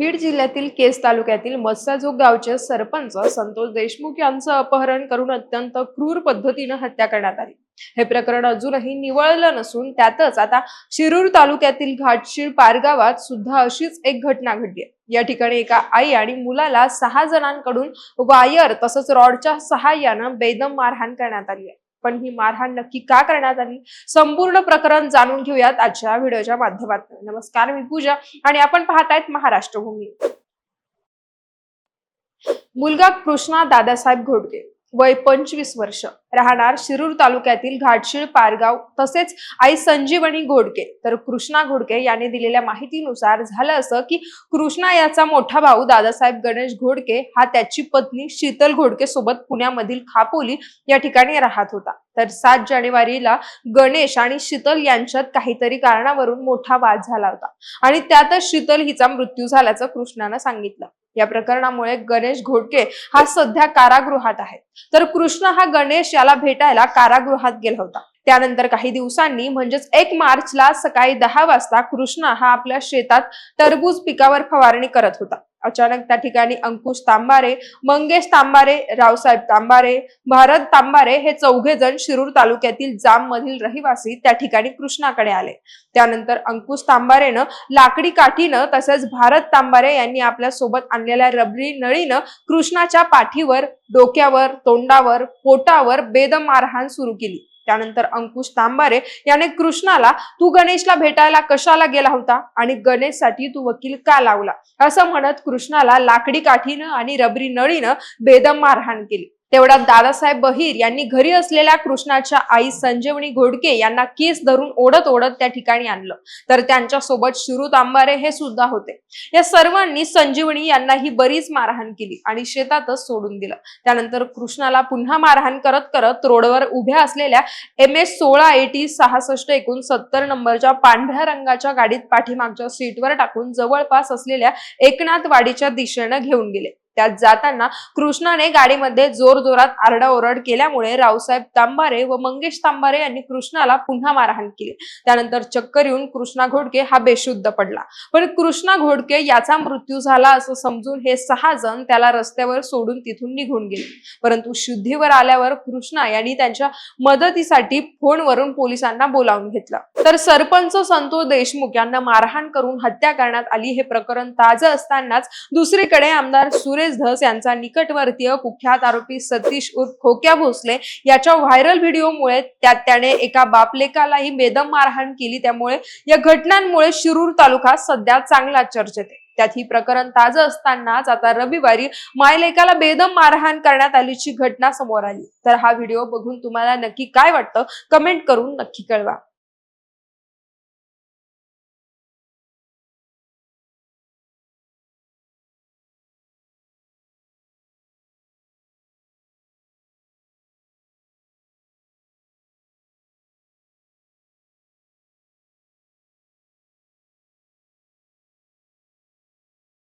बीड जिल्ह्यातील केस तालुक्यातील मत्साजोग गावचे सरपंच संतोष देशमुख यांचं अपहरण करून अत्यंत क्रूर पद्धतीनं हत्या करण्यात आली. हे प्रकरण अजूनही निवळलं नसून त्यातच आता शिरूर तालुक्यातील घाटशीळ पारगावात सुद्धा अशीच एक घटना घडली आहे. या ठिकाणी एका आई आणि मुलाला सहा जणांकडून वायर तसंच रॉडच्या सहाय्यानं बेदम मारहाण करण्यात आली आहे. पण ही मारहाण नक्की का करण्यात आली? संपूर्ण प्रकरण जाणून घेऊयात आजच्या व्हिडिओच्या माध्यमातून. नमस्कार मी पूजा आणि आपण पाहतायत महाराष्ट्र भूमी मुलगा कृष्णा दादासाहेब घोडके. वय पंचवीस वर्ष. राहणार शिरूर तालुक्यातील घाटशीळ पारगाव तसेच आई संजीवनी घोडके. तर कृष्णा घोडके यांनी दिलेल्या माहितीनुसार झालं असं की कृष्णा याचा मोठा भाऊ दादासाहेब गणेश घोडके हा त्याची पत्नी शीतल घोडके सोबत पुण्यामधील खापोली या ठिकाणी राहत होता. तर सात जानेवारीला गणेश आणि शीतल यांच्यात काहीतरी कारणावरून मोठा वाद झाला होता. आणि त्यातच शीतल हिचा मृत्यू झाल्याचं कृष्णानं सांगितलं. या प्रकरणामुळे गणेश घोडके हा सध्या कारागृहात आहे तर कृष्ण हा गणेश याला भेटायला कारागृहात गेला होता. त्यानंतर काही दिवसांनी म्हणजेच एक मार्चला सकाळी दहा वाजता कृष्णा हा आपल्या शेतात टरबूज पिकावर फवारणी करत होता. अचानक त्या ठिकाणी अंकुश तांबारे मंगेश तांबारे रावसाहेब तांबारे भारत तांबारे हे चौघे जण शिरूर तालुक्यातील जाम मधील रहिवासी त्या ठिकाणी कृष्णाकडे आले. त्यानंतर अंकुश तांबारेनं लाकडी काठीनं तसेच भारत तांबारे यांनी आपल्यासोबत आणलेल्या रबरी नळीनं कृष्णाच्या पाठीवर डोक्यावर तोंडावर पोटावर बेदम मारहाण सुरू केली. त्यानंतर अंकुश तांबारे याने कृष्णाला तू गणेशला भेटायला कशाला गेला होता? आणि गणेशसाठी तू वकील का लावला? असं म्हणत कृष्णाला लाकडी काठीनं आणि रबरी नळीनं बेदम मारहाण केली. तेवढ्यात दादासाहेब बहीर यांनी घरी असलेल्या कृष्णाच्या आई संजीवनी घोडके यांना केस धरून ओढत ओढत त्या ठिकाणी आणलं. तर त्यांच्यासोबत शिरू तांबारे हे सुद्धा होते. या सर्वांनी संजीवनी यांना ही बरीच मारहाण केली आणि शेतातच सोडून दिलं. त्यानंतर कृष्णाला पुन्हा मारहाण करत करत रोडवर उभ्या असलेल्या एम एस सोळा एटी सहासष्ट एकूण सत्तर नंबरच्या पांढऱ्या रंगाच्या गाडीत पाठीमागच्या सीटवर टाकून जवळपास असलेल्या एकनाथ वाडीच्या दिशेनं घेऊन गेले. त्यात जाताना कृष्णाने गाडीमध्ये जोर जोरात आरडाओरड केल्यामुळे रावसाहेब तांबारे व मंगेश तांबारे यांनी कृष्णाला पुन्हा मारहाण केली. त्यानंतर चक्कर येऊन कृष्णा घोडके हा बेशुद्ध पडला. पण कृष्णा घोडके याचा मृत्यू झाला असं समजून हे सहा जण त्याला रस्त्यावर सोडून तिथून निघून गेले. परंतु शुद्धीवर आल्यावर कृष्णा यांनी त्यांच्या मदतीसाठी फोनवरून पोलिसांना बोलावून घेतलं. तर सरपंच संतोष देशमुख यांना मारहाण करून हत्या करण्यात आली हे प्रकरण ताजं असतानाच दुसरीकडे आमदार सुरेश धस यांचा निकटवर्तीय कुख्यात आरोपी सतीश उर्फ खोक्या भोसले याच्या व्हायरल व्हिडिओमुळे त्यात त्याने एका बापलेकालाही बेदम मारहाण केली. त्यामुळे या घटनांमुळे शिरूर तालुका सध्या चांगला चर्चेत आहे. त्यात ही प्रकरण ताजं असतानाच आता रविवारी मायलेकाला बेदम मारहाण करण्यात आल्याची घटना समोर आली. तर हा व्हिडिओ बघून तुम्हाला नक्की काय वाटतं? कमेंट करून नक्की कळवा.